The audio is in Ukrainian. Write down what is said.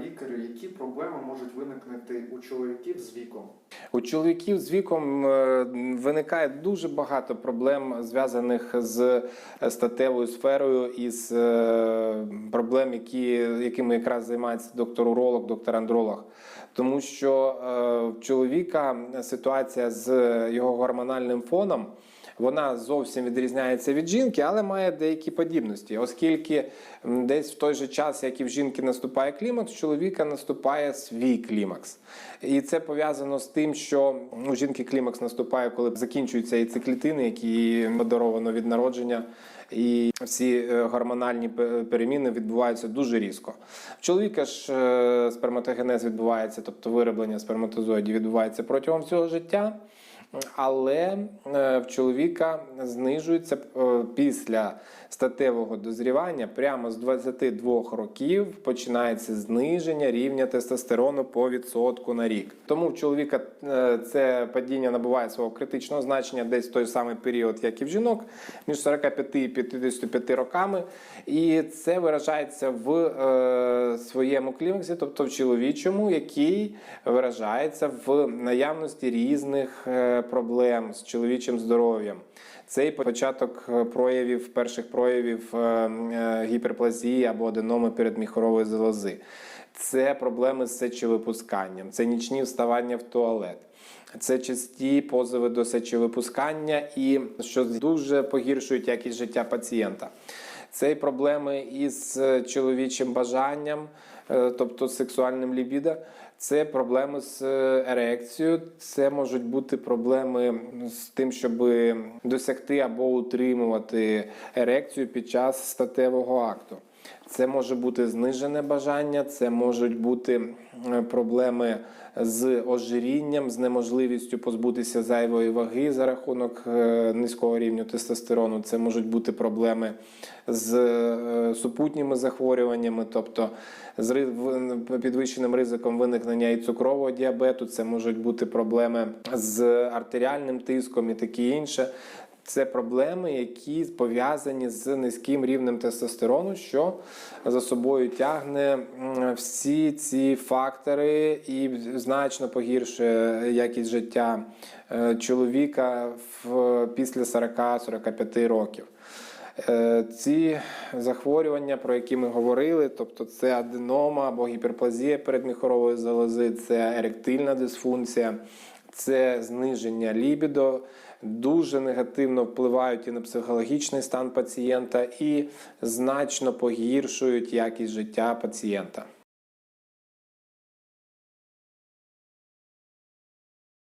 лікарю, які проблеми можуть виникнути у чоловіків з віком? У чоловіків з віком е, виникає дуже багато проблем, зв'язаних з статевою сферою і з е, проблем, які, якими якраз займається доктор-уролог, доктор-андролог. Тому що е, в чоловіка ситуація з його гормональним фоном. Вона зовсім відрізняється від жінки, але має деякі подібності, оскільки десь в той же час, як і в жінки наступає клімакс, у чоловіка наступає свій клімакс. І це пов'язано з тим, що у жінки клімакс наступає, коли закінчуються яйцеклітини, які подаровано від народження. І всі е, гормональні переміни відбуваються дуже різко. В чоловіка ж е, сперматогенез відбувається, тобто вироблення сперматозоїдів відбувається протягом всього життя. Але е, в чоловіка знижується е, після статевого дозрівання прямо з 22 років починається зниження рівня тестостерону по відсотку на рік. Тому в чоловіка е, це падіння набуває свого критичного значення десь в той самий період, як і в жінок, між 45 і 55 роками. І це виражається в е, своєму клімаксі, тобто в чоловічому, який виражається в наявності різних е, проблем з чоловічим здоров'ям. Цей початок е, проявів, перших проявів е, е, гіперплазії або аденоми передміхорової залози. Це проблеми з сечовипусканням, це нічні вставання в туалет. Це часті позови до сечовипускання і що дуже погіршують якість життя пацієнта. Це і проблеми із е, чоловічим бажанням, е, тобто сексуальним лібідо. Це проблеми з е, ерекцією, це можуть бути проблеми з тим, щоб досягти або утримувати ерекцію під час статевого акту. Це може бути знижене бажання, це можуть бути проблеми з ожирінням, з неможливістю позбутися зайвої ваги за рахунок е, низького рівня тестостерону. Це можуть бути проблеми з е, супутніми захворюваннями, тобто з підвищеним ризиком виникнення і цукрового діабету. Це можуть бути проблеми з артеріальним тиском і таке інше. Це проблеми, які пов'язані з низьким рівнем тестостерону, що за собою тягне всі ці фактори і значно погіршує якість життя е, чоловіка в, після 40-45 років. Е, Ці захворювання, про які ми говорили, тобто це аденома або гіперплазія передміхорової залози, це еректильна дисфункція, це зниження лібідо, дуже негативно впливають і на психологічний стан пацієнта, і значно погіршують якість життя пацієнта.